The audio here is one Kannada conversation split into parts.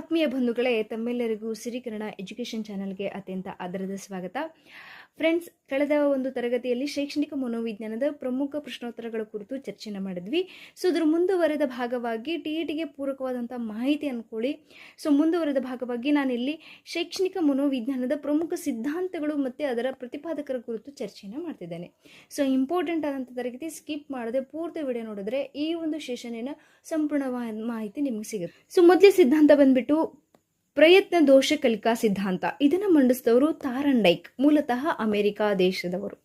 ಆತ್ಮೀಯ ಬಂಧುಗಳೇ ತಮ್ಮೆಲ್ಲರಿಗೂ ಸಿರಿಕನ್ನಡ ಎಜುಕೇಷನ್ ಚಾನಲ್ಗೆ ಅತ್ಯಂತ ಆದರದ ಸ್ವಾಗತ. ಫ್ರೆಂಡ್ಸ್, ಕಳೆದ ಒಂದು ತರಗತಿಯಲ್ಲಿ ಶೈಕ್ಷಣಿಕ ಮನೋವಿಜ್ಞಾನದ ಪ್ರಮುಖ ಪ್ರಶ್ನೋತ್ತರಗಳ ಕುರಿತು ಚರ್ಚೆನ ಮಾಡಿದ್ವಿ. ಸೊ ಅದರ ಮುಂದುವರೆದ ಭಾಗವಾಗಿ ಟಿ ಇ ಟಿಗೆ ಪೂರಕವಾದಂಥ ಮಾಹಿತಿ ಅಂದ್ಕೊಳ್ಳಿ ಸೊ, ಮುಂದುವರೆದ ಭಾಗವಾಗಿ ನಾನಿಲ್ಲಿ ಶೈಕ್ಷಣಿಕ ಮನೋವಿಜ್ಞಾನದ ಪ್ರಮುಖ ಸಿದ್ಧಾಂತಗಳು ಮತ್ತು ಅದರ ಪ್ರತಿಪಾದಕರ ಕುರಿತು ಚರ್ಚೆನ ಮಾಡ್ತಿದ್ದೇನೆ. ಸೊ, ಇಂಪಾರ್ಟೆಂಟ್ ಆದಂಥ ತರಗತಿ ಸ್ಕಿಪ್ ಮಾಡದೆ ಪೂರ್ತಿ ವಿಡಿಯೋ ನೋಡಿದ್ರೆ ಈ ಒಂದು ಸೆಷನಿನ ಸಂಪೂರ್ಣವಾದ ಮಾಹಿತಿ ನಿಮಗೆ ಸಿಗುತ್ತೆ. ಸೊ, ಮೊದಲೇ ಸಿದ್ಧಾಂತ ಬಂದ್ಬಿಟ್ಟು ಪ್ರಯತ್ನ ದೋಷ ಕಲಿಕಾ ಸಿದ್ಧಾಂತ. ಇದನ್ನು ಮಂಡಿಸಿದವರು ತಾರಂಡೈಕ್ ಮೂಲತಃ ಅಮೆರಿಕಾ ದೇಶದವರು.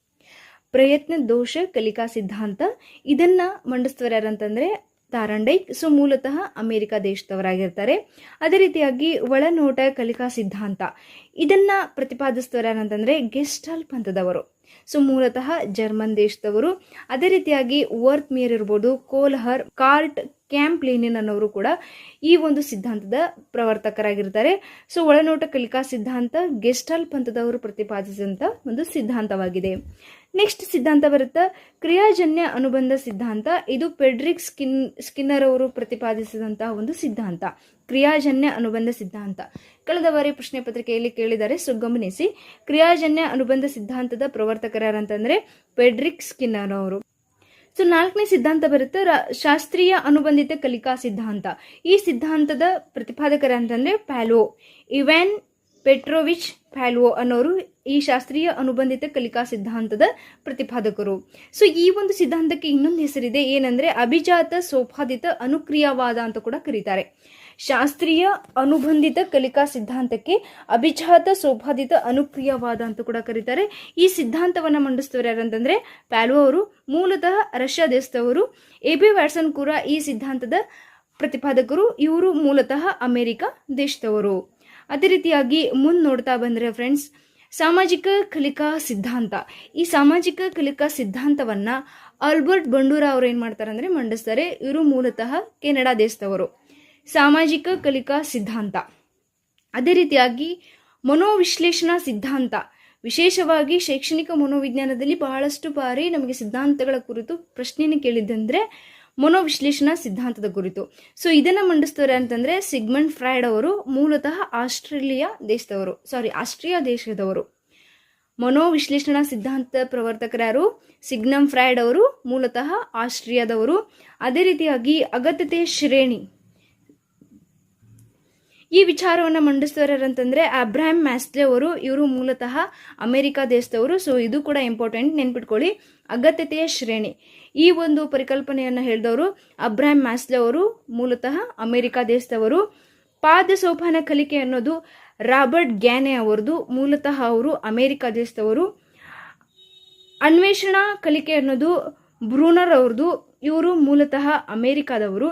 ಪ್ರಯತ್ನ ದೋಷ ಕಲಿಕಾ ಸಿದ್ಧಾಂತ, ಇದನ್ನ ಮಂಡಿಸಿದವರು ಯಾರಂತಂದ್ರೆ ತಾರಂಡೈಕ್ ಸೊ ಮೂಲತಃ ಅಮೆರಿಕ ದೇಶದವರಾಗಿರ್ತಾರೆ. ಅದೇ ರೀತಿಯಾಗಿ ಒಳನೋಟ ಕಲಿಕಾ ಸಿದ್ಧಾಂತ. ಇದನ್ನ ಪ್ರತಿಪಾದಿಸಿದವರು ಯಾರಂತಂದ್ರೆ ಗೆಸ್ಟಾಲ್ ಪಂಥದವರು ಸೊ ಮೂಲತಃ ಜರ್ಮನ್ ದೇಶದವರು. ಅದೇ ರೀತಿಯಾಗಿ ವರ್ತ್ ಮೇರ್ ಇರ್ಬೋದು, ಕೋಲ್ಹರ್, ಕಾರ್ಟ್ ಕ್ಯಾಂಪ್ ಲೇನಿನ್ ಅನ್ನೋರು ಕೂಡ ಈ ಒಂದು ಸಿದ್ಧಾಂತದ ಪ್ರವರ್ತಕರಾಗಿರ್ತಾರೆ. ಸೊ, ಒಳನೋಟ ಕಲಿಕಾ ಸಿದ್ಧಾಂತ ಗೆಸ್ಟಾಲ್ ಪಂಥದವರು ಪ್ರತಿಪಾದಿಸಿದಂಥ ಒಂದು ಸಿದ್ಧಾಂತವಾಗಿದೆ. ನೆಕ್ಸ್ಟ್ ಸಿದ್ಧಾಂತ ಬರುತ್ತೆ? ಕ್ರಿಯಾಜನ್ಯ ಅನುಬಂಧ ಸಿದ್ಧಾಂತ. ಇದು ಪೆಡ್ರಿಕ್ ಸ್ಕಿನ್, ಸ್ಕಿನ್ನರ್ ಅವರು ಪ್ರತಿಪಾದಿಸಿದಂತಹ ಒಂದು ಸಿದ್ಧಾಂತ. ಕ್ರಿಯಾಜನ್ಯ ಅನುಬಂಧ ಸಿದ್ಧಾಂತ. ಕಳೆದ ಬಾರಿ ಪ್ರಶ್ನೆ ಪತ್ರಿಕೆಯಲ್ಲಿ ಕೇಳಿದ್ದಾರೆ, ಸೊ ಗಮನಿಸಿ. ಕ್ರಿಯಾಜನ್ಯ ಅನುಬಂಧ ಸಿದ್ಧಾಂತದ ಪ್ರವರ್ತಕರಾರಂತಂದ್ರೆ ಪೆಡ್ರಿಕ್ ಸ್ಕಿನ್ನರ್ ಅವರು. ಸೊ ನಾಲ್ಕನೇ ಸಿದ್ಧಾಂತ ಬರುತ್ತೆ ಶಾಸ್ತ್ರೀಯ ಅನುಬಂಧಿತ ಕಲಿಕಾ ಸಿದ್ಧಾಂತ. ಈ ಸಿದ್ಧಾಂತದ ಪ್ರತಿಪಾದಕರ ಅಂತಂದ್ರೆ ಪ್ಯಾಲೋ ಇವೆನ್ ಪೆಟ್ರೋವಿಚ್ ಪ್ಯಾಲ್ವೋ ಅನ್ನೋರು ಈ ಶಾಸ್ತ್ರೀಯ ಅನುಬಂಧಿತ ಕಲಿಕಾ ಸಿದ್ಧಾಂತದ ಪ್ರತಿಪಾದಕರು. ಸೊ ಈ ಒಂದು ಸಿದ್ಧಾಂತಕ್ಕೆ ಇನ್ನೊಂದು ಹೆಸರಿದೆ, ಏನಂದ್ರೆ ಅಭಿಜಾತ ಸೋಪಾದಿತ ಅನುಕ್ರಿಯಾವಾದ ಅಂತ ಕೂಡ ಕರೀತಾರೆ. ಶಾಸ್ತ್ರೀಯ ಅನುಬಂಧಿತ ಕಲಿಕಾ ಸಿದ್ಧಾಂತಕ್ಕೆ ಅಭಿಜಾತ ಸೋಪಾದಿತ ಅನುಕ್ರಿಯವಾದ ಅಂತ ಕೂಡ ಕರೀತಾರೆ. ಈ ಸಿದ್ಧಾಂತವನ್ನು ಮಂಡಿಸಿದವರು ಯಾರಂತಂದ್ರೆ ಪ್ಯಾಲೋ ಅವರು, ಮೂಲತಃ ರಷ್ಯಾ ದೇಶದವರು. ಎ ಬಿ ವ್ಯಾಟ್ಸನ್ ಕೂಡ ಈ ಸಿದ್ಧಾಂತದ ಪ್ರತಿಪಾದಕರು. ಇವರು ಮೂಲತಃ ಅಮೆರಿಕ ದೇಶದವರು. ಅದೇ ರೀತಿಯಾಗಿ ಮುಂದೆ ನೋಡ್ತಾ ಬಂದ್ರೆ ಫ್ರೆಂಡ್ಸ್ ಸಾಮಾಜಿಕ ಕಲಿಕಾ ಸಿದ್ಧಾಂತ. ಈ ಸಾಮಾಜಿಕ ಕಲಿಕಾ ಸಿದ್ಧಾಂತವನ್ನ ಆಲ್ಬರ್ಟ್ ಬಂಡೂರ ಅವರು ಏನು ಮಾಡ್ತಾರೆ ಅಂದ್ರೆ ಮಂಡಿಸ್ತಾರೆ. ಇವರು ಮೂಲತಃ ಕೆನಡಾ ದೇಶದವರು. ಸಾಮಾಜಿಕ ಕಲಿಕಾ ಸಿದ್ಧಾಂತ. ಅದೇ ರೀತಿಯಾಗಿ ಮನೋವಿಶ್ಲೇಷಣಾ ಸಿದ್ಧಾಂತ. ವಿಶೇಷವಾಗಿ ಶೈಕ್ಷಣಿಕ ಮನೋವಿಜ್ಞಾನದಲ್ಲಿ ಬಹಳಷ್ಟು ಬಾರಿ ನಮಗೆ ಸಿದ್ಧಾಂತಗಳ ಕುರಿತು ಪ್ರಶ್ನೆಯನ್ನು ಕೇಳಿದ್ದಂದ್ರೆ ಮನೋವಿಶ್ಲೇಷಣಾ ಸಿದ್ಧಾಂತದ ಕುರಿತು. ಸೊ ಇದನ್ನ ಮಂಡಿಸ್ತಾರೆ ಅಂತಂದ್ರೆ ಸಿಗ್ಮಂಡ್ ಫ್ರೈಡ್ ಅವರು ಮೂಲತಃ ಆಸ್ಟ್ರೇಲಿಯಾ ದೇಶದವರು ಸಾರಿ ಆಸ್ಟ್ರಿಯಾ ದೇಶದವರು. ಮನೋವಿಶ್ಲೇಷಣಾ ಸಿದ್ಧಾಂತ ಪ್ರವರ್ತಕರಾರು ಸಿಗ್ನಮ್ ಫ್ರೈಡ್ ಅವರು, ಮೂಲತಃ ಆಸ್ಟ್ರಿಯಾದವರು. ಅದೇ ರೀತಿಯಾಗಿ ಅಗತ್ಯತೆ ಶ್ರೇಣಿ ಈ ವಿಚಾರವನ್ನು ಮಂಡಿಸ್ತಾರಂತಂದ್ರೆ ಅಬ್ರಾಹಿಮ್ ಮ್ಯಾಸ್ಲೆ ಅವರು, ಇವರು ಮೂಲತಃ ಅಮೆರಿಕ ದೇಶದವರು ಸೊ ಇದು ಕೂಡ ಇಂಪಾರ್ಟೆಂಟ್ ನೆನ್ಪಿಟ್ಕೊಳ್ಳಿ. ಅಗತ್ಯತೆಯ ಶ್ರೇಣಿ. ಈ ಒಂದು ಪರಿಕಲ್ಪನೆಯನ್ನು ಹೇಳಿದವರು ಅಬ್ರಾಹಿಮ್ ಮ್ಯಾಸ್ಲೆ ಅವರು, ಮೂಲತಃ ಅಮೆರಿಕ ದೇಶದವರು. ಪಾದ ಸೋಪಾನ ಕಲಿಕೆ ಅನ್ನೋದು ರಾಬರ್ಟ್ ಗ್ಯಾನೆ ಅವರದು ಮೂಲತಃ ಅವರು ಅಮೆರಿಕ ದೇಶದವರು. ಅನ್ವೇಷಣಾ ಕಲಿಕೆ ಅನ್ನೋದು ಬ್ರೂನರ್ ಅವ್ರದ್ದು, ಇವರು ಮೂಲತಃ ಅಮೆರಿಕಾದವರು.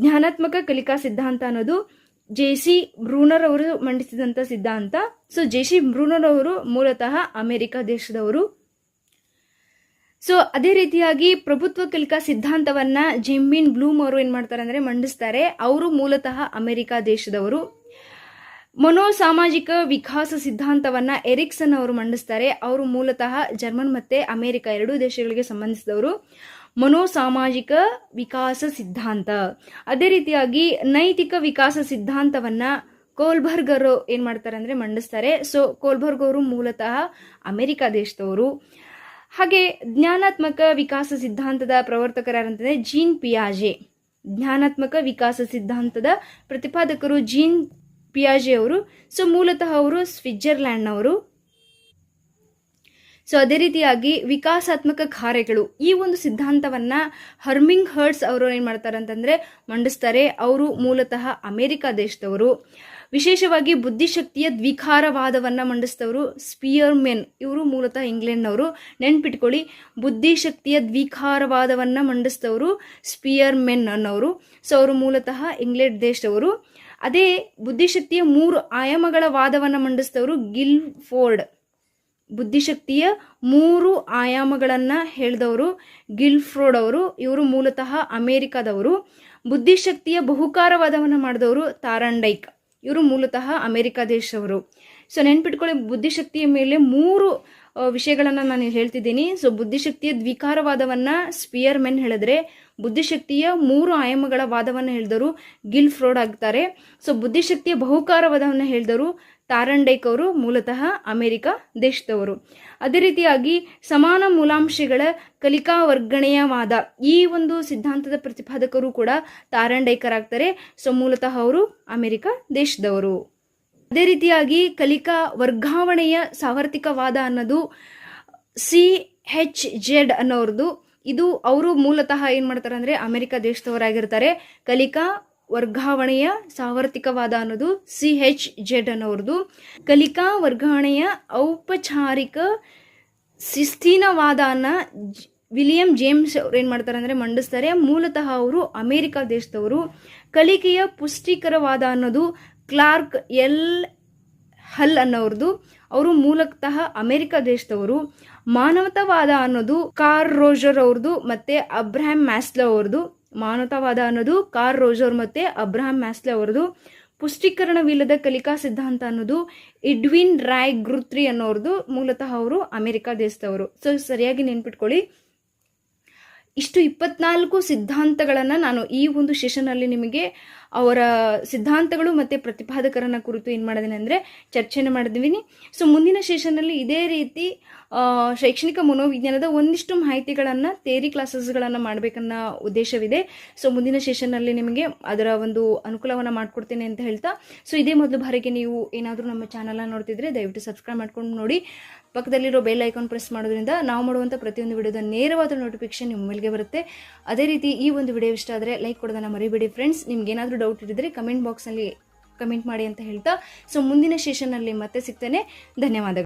ಜ್ಞಾನಾತ್ಮಕ ಕಲಿಕಾ ಸಿದ್ಧಾಂತ ಅನ್ನೋದು ಜೆ ಸಿ ಬ್ರೂನರ್ ಅವರು ಮಂಡಿಸಿದಂಥ ಸಿದ್ಧಾಂತ. ಸೊ ಜೆ ಸಿ ಬ್ರೂನರ್ ಅವರು ಮೂಲತಃ ಅಮೆರಿಕ ದೇಶದವರು. ಸೊ ಅದೇ ರೀತಿಯಾಗಿ ಪ್ರಭುತ್ವ ಕಲಿಕಾ ಸಿದ್ಧಾಂತವನ್ನ ಜಿಮ್ಮಿನ್ ಬ್ಲೂಮ್ ಅವರು ಏನ್ ಮಾಡ್ತಾರೆ ಅಂದ್ರೆ ಮಂಡಿಸ್ತಾರೆ. ಅವರು ಮೂಲತಃ ಅಮೆರಿಕ ದೇಶದವರು. ಮನೋಸಾಮಾಜಿಕ ವಿಕಾಸ ಸಿದ್ಧಾಂತವನ್ನ ಎರಿಕ್ಸನ್ ಅವರು ಮಂಡಿಸ್ತಾರೆ. ಅವರು ಮೂಲತಃ ಜರ್ಮನ್ ಮತ್ತೆ ಅಮೆರಿಕ ಎರಡೂ ದೇಶಗಳಿಗೆ ಸಂಬಂಧಿಸಿದವರು. ಮನೋಸಾಮಾಜಿಕ ವಿಕಾಸ ಸಿದ್ಧಾಂತ. ಅದೇ ರೀತಿಯಾಗಿ ನೈತಿಕ ವಿಕಾಸ ಸಿದ್ಧಾಂತವನ್ನ ಕೋಲ್ಬರ್ಗರು ಏನ್ ಮಾಡ್ತಾರೆ ಅಂದ್ರೆ ಮಂಡಿಸ್ತಾರೆ. ಸೊ ಕೋಲ್ಬರ್ಗ್ ಅವರು ಮೂಲತಃ ಅಮೆರಿಕ ದೇಶದವರು. ಹಾಗೆ ಜ್ಞಾನಾತ್ಮಕ ವಿಕಾಸ ಸಿದ್ಧಾಂತದ ಪ್ರವರ್ತಕರಂತಂದ್ರೆ ಜೀನ್ ಪಿಯಾಜೆ. ಜ್ಞಾನಾತ್ಮಕ ವಿಕಾಸ ಸಿದ್ಧಾಂತದ ಪ್ರತಿಪಾದಕರು ಜೀನ್ ಪಿಯಾಜೆ ಅವರು ಸೊ ಮೂಲತಃ ಅವರು ಸ್ವಿಟ್ಜರ್ಲ್ಯಾಂಡ್ನವರು. ಸೊ ಅದೇ ರೀತಿಯಾಗಿ ವಿಕಾಸಾತ್ಮಕ ಕಾರ್ಯಗಳು, ಈ ಒಂದು ಸಿದ್ಧಾಂತವನ್ನ ಹರ್ಮಿಂಗ್ ಹರ್ಟ್ಸ್ ಅವರು ಏನ್ ಮಾಡ್ತಾರೆ ಅಂತಂದ್ರೆ ಮಂಡಿಸ್ತಾರೆ. ಅವರು ಮೂಲತಃ ಅಮೆರಿಕ ದೇಶದವರು. ವಿಶೇಷವಾಗಿ ಬುದ್ಧಿಶಕ್ತಿಯ ದ್ವಿಕಾರವಾದವನ್ನ ಮಂಡಿಸಿದವರು ಸ್ಪಿಯರ್ಮೆನ್. ಇವರು ಮೂಲತಃ ಇಂಗ್ಲೆಂಡ್ನವರು. ನೆನ್ಪಿಟ್ಕೊಳ್ಳಿ, ಬುದ್ಧಿಶಕ್ತಿಯ ದ್ವಿಕಾರವಾದವನ್ನ ಮಂಡಿಸಿದವರು ಸ್ಪಿಯರ್ಮೆನ್ ಅನ್ನೋರು ಸೊ ಅವರು ಮೂಲತಃ ಇಂಗ್ಲೆಂಡ್ ದೇಶದವರು. ಅದೇ ಬುದ್ಧಿಶಕ್ತಿಯ ಮೂರು ಆಯಾಮಗಳ ವಾದವನ್ನ ಮಂಡಿಸಿದವರು ಗಿಲ್ ಫೋರ್ಡ್ ಬುದ್ಧಿಶಕ್ತಿಯ ಮೂರು ಆಯಾಮಗಳನ್ನು ಹೇಳಿದವರು ಗಿಲ್ಫ್ರೋಡ್ ಅವರು. ಇವರು ಮೂಲತಃ ಅಮೇರಿಕಾದವರು. ಬುದ್ಧಿಶಕ್ತಿಯ ಬಹುಕಾರವಾದವನ್ನು ಮಾಡಿದವರು ತಾರಂಡೈಕ್. ಇವರು ಮೂಲತಃ ಅಮೇರಿಕಾ ದೇಶದವರು ಸೊ ನೆನ್ಪಿಟ್ಕೊಳ್ಳಿ, ಬುದ್ಧಿಶಕ್ತಿಯ ಮೇಲೆ ಮೂರು ವಿಷಯಗಳನ್ನು ನಾನು ಹೇಳ್ತಿದ್ದೀನಿ. ಸೊ ಬುದ್ಧಿಶಕ್ತಿಯ ದ್ವಿಕಾರವಾದವನ್ನು ಸ್ಪಿಯರ್ ಮೆನ್ ಹೇಳಿದ್ರೆ, ಬುದ್ಧಿಶಕ್ತಿಯ ಮೂರು ಆಯಾಮಗಳ ವಾದವನ್ನು ಹೇಳಿದವರು ಗಿಲ್ ಫ್ರೋಡ್ ಆಗ್ತಾರೆ. ಸೊ ಬುದ್ಧಿಶಕ್ತಿಯ ಬಹುಕಾರವಾದವನ್ನು ಹೇಳಿದವರು ತಾರಂಡೇಕ್ ಅವರು ಮೂಲತಃ ಅಮೆರಿಕ ದೇಶದವರು. ಅದೇ ರೀತಿಯಾಗಿ ಸಮಾನ ಮೂಲಾಂಶಗಳ ಕಲಿಕಾ ವರ್ಗಣೆಯ ವಾದ ಈ ಒಂದು ಸಿದ್ಧಾಂತದ ಪ್ರತಿಪಾದಕರು ಕೂಡ ತಾರಂಡೈಕರ್ ಆಗ್ತಾರೆ ಸೊ, ಮೂಲತಃ ಅವರು ಅಮೆರಿಕ ದೇಶದವರು. ಅದೇ ರೀತಿಯಾಗಿ ಕಲಿಕಾ ವರ್ಗಾವಣೆಯ ಸಾರ್ವತ್ರಿಕವಾದ ಅನ್ನೋದು ಸಿ ಹೆಚ್ ಜೆಡ್ ಅನ್ನೋರ್ದು. ಇದು ಅವರು ಮೂಲತಃ ಏನು ಮಾಡ್ತಾರೆ ಅಂದರೆ ಅಮೆರಿಕ ದೇಶದವರಾಗಿರ್ತಾರೆ. ಕಲಿಕಾ ವರ್ಗಾವಣೆಯ ಸಾರ್ವತ್ರಿಕವಾದ ಅನ್ನೋದು ಸಿ ಹೆಚ್ ಜೆಡ್ ಅನ್ನೋರ್ದು. ಕಲಿಕಾ ವರ್ಗಾವಣೆಯ ಔಪಚಾರಿಕ ಶಿಸ್ತಿನವಾದನ ವಿಲಿಯಂ ಜೇಮ್ಸ್ ಅವ್ರು ಏನು ಮಾಡ್ತಾರೆ ಅಂದರೆ ಮಂಡಿಸ್ತಾರೆ. ಮೂಲತಃ ಅವರು ಅಮೇರಿಕಾ ದೇಶದವರು. ಕಲಿಕೆಯ ಪುಷ್ಟೀಕರವಾದ ಅನ್ನೋದು ಕ್ಲಾರ್ಕ್ ಎಲ್ ಹಲ್ ಅನ್ನೋರ್ದು. ಅವರು ಮೂಲತಃ ಅಮೇರಿಕ ದೇಶದವರು. ಮಾನವತಾವಾದ ಅನ್ನೋದು ಕಾರ್ ರೋಜರ್ ಅವ್ರದ್ದು ಮತ್ತು ಅಬ್ರಹಾಂ ಮ್ಯಾಸ್ಲೋ ಅವ್ರದ್ದು ಮಾನವತಾವಾದ ಅನ್ನೋದು ಕಾರ್ ರೋಜರ್ ಮತ್ತೆ ಅಬ್ರಹಾಂ ಮ್ಯಾಸ್ಲೆ ಅವರದು ಪುಷ್ಟೀಕರಣವಿಲ್ಲದ ಕಲಿಕಾ ಸಿದ್ಧಾಂತ ಅನ್ನೋದು ಇಡ್ವಿನ್ ರಾಯ್ ಗೃತ್ರಿ ಅನ್ನೋರ್ದು ಮೂಲತಃ ಅವರು ಅಮೆರಿಕ ದೇಶದವರು. ಸೊ ಸರಿಯಾಗಿ ನೆನ್ಪಿಟ್ಕೊಳ್ಳಿ. ಇಷ್ಟು ಇಪ್ಪತ್ನಾಲ್ಕು ಸಿದ್ಧಾಂತಗಳನ್ನು ನಾನು ಈ ಒಂದು ಸೆಷನಲ್ಲಿ ನಿಮಗೆ ಅವರ ಸಿದ್ಧಾಂತಗಳು ಮತ್ತು ಪ್ರತಿಪಾದಕರನ್ನ ಕುರಿತು ಏನು ಮಾಡಿದ್ದೀನಿ ಅಂದರೆ ಚರ್ಚೆನ ಮಾಡಿದ್ದೀನಿ. ಸೊ ಮುಂದಿನ ಸೆಷನ್ನಲ್ಲಿ ಇದೇ ರೀತಿ ಶೈಕ್ಷಣಿಕ ಮನೋವಿಜ್ಞಾನದ ಒಂದಿಷ್ಟು ಮಾಹಿತಿಗಳನ್ನು ತೇರಿ ಕ್ಲಾಸಸ್ಗಳನ್ನು ಮಾಡಬೇಕನ್ನೋ ಉದ್ದೇಶವಿದೆ. ಸೊ ಮುಂದಿನ ಸೆಷನ್ನಲ್ಲಿ ನಿಮಗೆ ಅದರ ಒಂದು ಅನುಕೂಲವನ್ನು ಮಾಡಿಕೊಡ್ತೇನೆ ಅಂತ ಹೇಳ್ತಾ. ಸೊ ಇದೇ ಮೊದಲು ಬಾರಿಗೆ ನೀವು ಏನಾದರೂ ನಮ್ಮ ಚಾನಲನ್ನು ನೋಡ್ತಿದ್ರೆ ದಯವಿಟ್ಟು ಸಬ್ಸ್ಕ್ರೈಬ್ ಮಾಡ್ಕೊಂಡು ನೋಡಿ. ಪಕ್ಕದಲ್ಲಿರೋ ಬೆಲ್ ಐಕಾನ್ ಪ್ರೆಸ್ ಮಾಡೋದ್ರಿಂದ ನಾವು ಮಾಡುವಂಥ ಪ್ರತಿಯೊಂದು ವಿಡಿಯೋದ ನೇರವಾದ ನೋಟಿಫಿಕೇಶನ್ ನಿಮ್ಮ ಮೇಲೆ ಬರುತ್ತೆ. ಅದೇ ರೀತಿ ಈ ಒಂದು ವಿಡಿಯೋ ಇಷ್ಟ ಆದರೆ ಲೈಕ್ ಕೊಡೋದನ್ನ ಮರಿಬೇಡಿ ಫ್ರೆಂಡ್ಸ್ ನಿಮ್ಗೆ ಏನಾದರೂ ಡೌಟ್ ಇದ್ದರೆ ಕಮೆಂಟ್ ಬಾಕ್ಸ್ನಲ್ಲಿ ಕಮೆಂಟ್ ಮಾಡಿ ಅಂತ ಹೇಳ್ತಾ. ಸೊ ಮುಂದಿನ ಸೆಷನ್ನಲ್ಲಿ ಮತ್ತೆ ಸಿಗ್ತೇನೆ. ಧನ್ಯವಾದಗಳು.